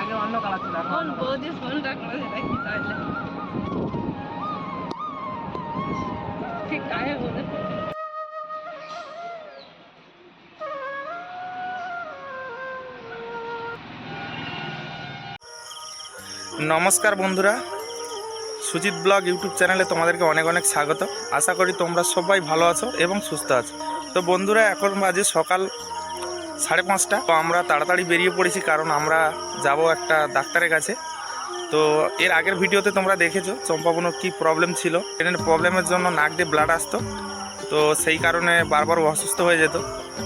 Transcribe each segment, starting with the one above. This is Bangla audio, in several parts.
আগে অন্য কালার ছিল এখন। বৌদি ফোন রাখল তাহলে? ঠিক বলে। নমস্কার বন্ধুরা সুজিত ব্লগ ইউটিউব চ্যানেলে তোমাদেরকে অনেক অনেক স্বাগত। আশা করি তোমরা সবাই ভালো আছো এবং সুস্থ আছো। তো বন্ধুরা এখন বাজে সকাল সাড়ে পাঁচটা। তো আমরা তাড়াতাড়ি বেরিয়ে পড়েছি কারণ আমরা যাব একটা ডাক্তারের কাছে। তো এর আগের ভিডিওতে তোমরা দেখেছ চম্পাবনুর কী প্রবলেম ছিল। ট্রেনের প্রবলেমের জন্য নাক দিয়ে ব্লাড আসতো। তো সেই কারণে বারবার অসুস্থ হয়ে যেত।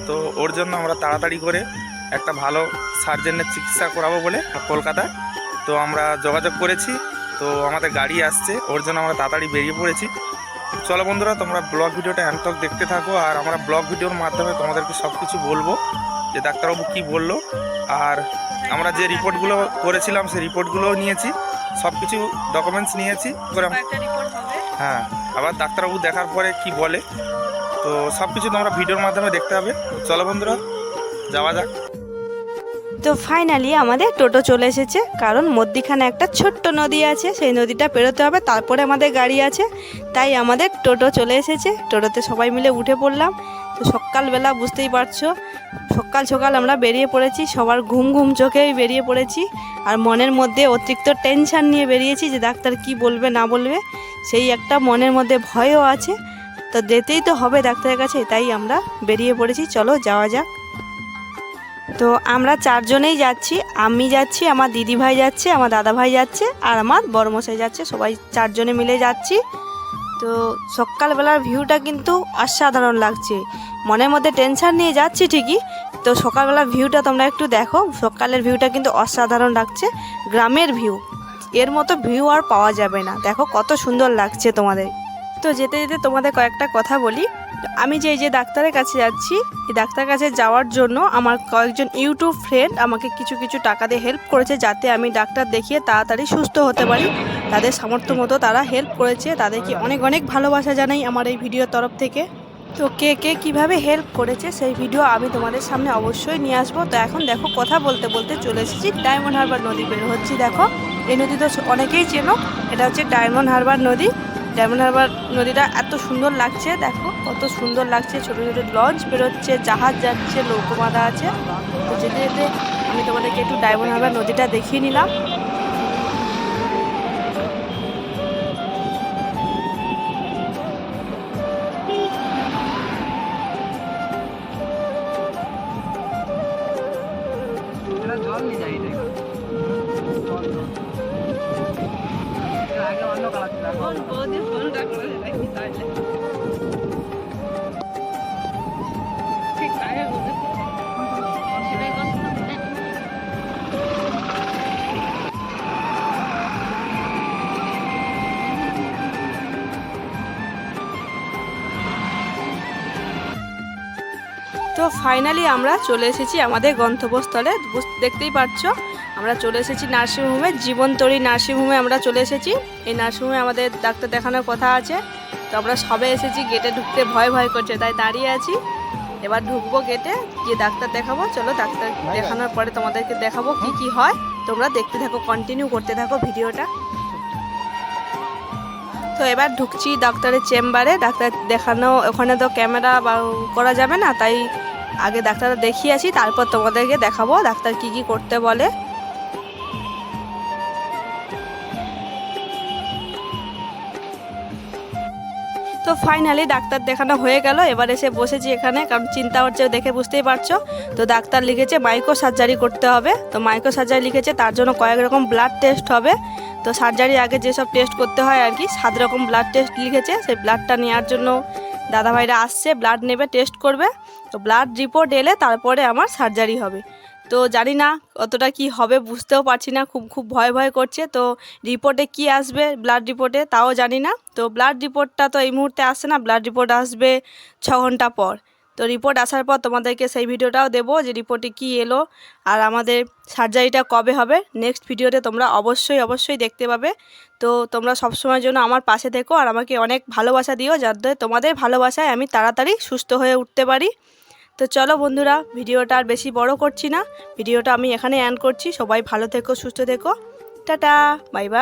তো ওর জন্য আমরা তাড়াতাড়ি করে একটা ভালো সার্জেনের চিকিৎসা করাবো বলে কলকাতায়। তো আমরা যোগাযোগ করেছি। তো আমাদের গাড়ি আসছে। ওর জন্য আমরা তাড়াতাড়ি বেরিয়ে পড়েছি। চলো বন্ধুরা, তোমরা ব্লগ ভিডিওটা হ্যান্ডটক দেখতে থাকো। আর আমরা ব্লগ ভিডিওর মাধ্যমে তোমাদেরকে সব কিছু বলব। যে ডাক্তারবাবু কী বলল। আর আমরা যে রিপোর্টগুলো করেছিলাম সেই রিপোর্টগুলোও নিয়েছি। সব কিছু ডকুমেন্টস নিয়েছি হ্যাঁ আবার ডাক্তারবাবু দেখার পরে কি বলে। তো সব কিছু তোমরা ভিডিওর মাধ্যমে দেখতে হবে। চলো বন্ধুরা যাওয়া যাক। তো ফাইনালি আমাদের টোটো চলে এসেছে। কারণ মধ্যিখানে একটা ছোট্ট নদী আছে। সেই নদীটা পেরোতে হবে। তারপরে আমাদের গাড়ি আছে। তাই আমাদের টোটো চলে এসেছে। টোটোতে সবাই মিলে উঠে পড়লাম। তো সকালবেলা বুঝতেই পারছ সকাল সকাল আমরা বেরিয়ে পড়েছি, সবার ঘুম ঘুম চোখেই বেরিয়ে পড়েছি আর মনের মধ্যে অতিরিক্ত টেনশন নিয়ে বেরিয়েছি যে ডাক্তার কি বলবে, না বলবে, সেই একটা মনের মধ্যে ভয়ও আছে। তো যেতেই তো হবে ডাক্তারের কাছে, তাই আমরা বেরিয়ে পড়েছি, চলো যাওয়া যাক। তো আমরা চারজনেই যাচ্ছি, আমি যাচ্ছি, আমার দিদি ভাই যাচ্ছে, আমার দাদা ভাই যাচ্ছে আর আমার বড়মশাই যাচ্ছে, সবাই চারজনে মিলে যাচ্ছি। তো সকালবেলার ভিউটা কিন্তু অসাধারণ লাগছে। মনের মধ্যে টেনশন নিয়ে যাচ্ছি ঠিকই, তো সকালবেলার ভিউটা তোমরা একটু দেখো। সকালের ভিউটা কিন্তু অসাধারণ লাগছে, গ্রামের ভিউ এর মতো ভিউ আর পাওয়া যাবে না। দেখো কত সুন্দর লাগছে তোমাদের। তো যেতে যেতে তোমাদের কয়েকটা কথা বলি। আমি যে যে ডাক্তারের কাছে যাচ্ছি, এই ডাক্তারের কাছে যাওয়ার জন্য আমার কয়েকজন ইউটিউব ফ্রেন্ড আমাকে কিছু কিছু টাকা দিয়ে হেল্প করেছে যাতে আমি ডাক্তার দেখিয়ে তাড়াতাড়ি সুস্থ হতে পারি। তাদের সামর্থ্য মতো তারা হেল্প করেছে। তাদেরকে অনেক অনেক ভালোবাসা জানাই আমার এই ভিডিওর তরফ থেকে। তো কে কে কীভাবে হেল্প করেছে সেই ভিডিও আমি তোমাদের সামনে অবশ্যই নিয়ে আসব। তো এখন দেখো কথা বলতে বলতে চলে এসেছি। ডায়মন্ড হারবার নদী বের হচ্ছি দেখো। এই নদী তো অনেকেই চেনো। এটা হচ্ছে ডায়মন্ড হারবার নদী। ডায়মন্ড হারবার নদীটা এত সুন্দর লাগছে দেখো। কত সুন্দর লাগছে। ছোট ছোট লঞ্চ বেরোচ্ছে, জাহাজ যাচ্ছে নৌকো বাঁধা আছে। তো যেতে যেতে আমি তোমাদেরকে একটু ডায়মন্ড হারবার নদীটা দেখিয়ে নিলাম। এটা জল নিয়ে যায় এটা জল, জল। এটা আগে অন্য কালার ছিল এখন কোন অন্য colour। বৌদি তো ফাইনালি আমরা চলে এসেছি আমাদের গন্তব্যস্থলে। দেখতেই পাচ্ছ, আমরা চলে এসেছি নার্সিংহোমে, জীবনতরী নার্সিংহোমে আমরা চলে এসেছি। এই নার্সিংহোমে আমাদের ডাক্তার দেখানোর কথা আছে। তো আমরা সবে এসেছি গেটে ঢুকতে ভয় ভয় করছে, তাই দাঁড়িয়ে আছি। এবার ঢুকবো গেটে গিয়ে ডাক্তার দেখাবো। চলো ডাক্তার দেখানোর পরে তোমাদেরকে দেখাবো কি কি হয়। তোমরা দেখতে থাকো কন্টিনিউ করতে থাকো ভিডিওটা। তো এবার ঢুকছি ডাক্তারের চেম্বারে ডাক্তার দেখানো, ওখানে তো ক্যামেরা করা যাবে না, তাই আগে ডাক্তার দেখিয়ে আসি, তারপর তোমাদেরকে দেখাবো ডাক্তার কি কি করতে বলে। তো ফাইনালি ডাক্তার দেখানো হয়ে গেল, এবার এসে বসেছি এখানে, কারণ চিন্তা হচ্ছে দেখে বুঝতেই পারছ। তো ডাক্তার লিখেছে মাইক্রো সার্জারি করতে হবে, তো মাইক্রো সার্জারি লিখেছে তার জন্য কয়েক রকম ব্লাড টেস্ট হবে। তো সার্জারি আগে যেসব টেস্ট করতে হয় আর কি, সাত রকম ব্লাড টেস্ট লিখেছে, সেই ব্লাডটা নেওয়ার জন্য দাদাভাইরা আসছে ব্লাড নেবে টেস্ট করবে। তো ব্লাড রিপোর্ট এলে তারপরে আমার সার্জারি হবে। তো জানি না অতটা কি হবে, বুঝতেও পারছি না, খুব খুব ভয় ভয় করছে। তো রিপোর্টে কি আসবে ব্লাড রিপোর্টে তাও জানি না। তো ব্লাড রিপোর্টটা তো এই মুহূর্তে আসছে না ব্লাড রিপোর্ট আসবে ছ ঘণ্টা পর। তো রিপোর্ট আসার পর তোমাদেরকে সেই ভিডিওটাও দেবো যে রিপোর্টে কি এলো আর আমাদের সার্জারিটা কবে হবে। নেক্সট ভিডিওতে তোমরা অবশ্যই অবশ্যই দেখতে পাবে। তো তোমরা সবসময়ের জন্য আমার পাশে থেকো আর আমাকে অনেক ভালোবাসা দিও যাতে তোমাদের ভালোবাসায় আমি তাড়াতাড়ি সুস্থ হয়ে উঠতে পারি। তো চলো বন্ধুরা ভিডিওটা আর বেশি বড় করছি না। ভিডিওটা আমি এখানে অ্যান্ড করছি। সবাই ভালো থেকো, সুস্থ থেকো। Tata bye bye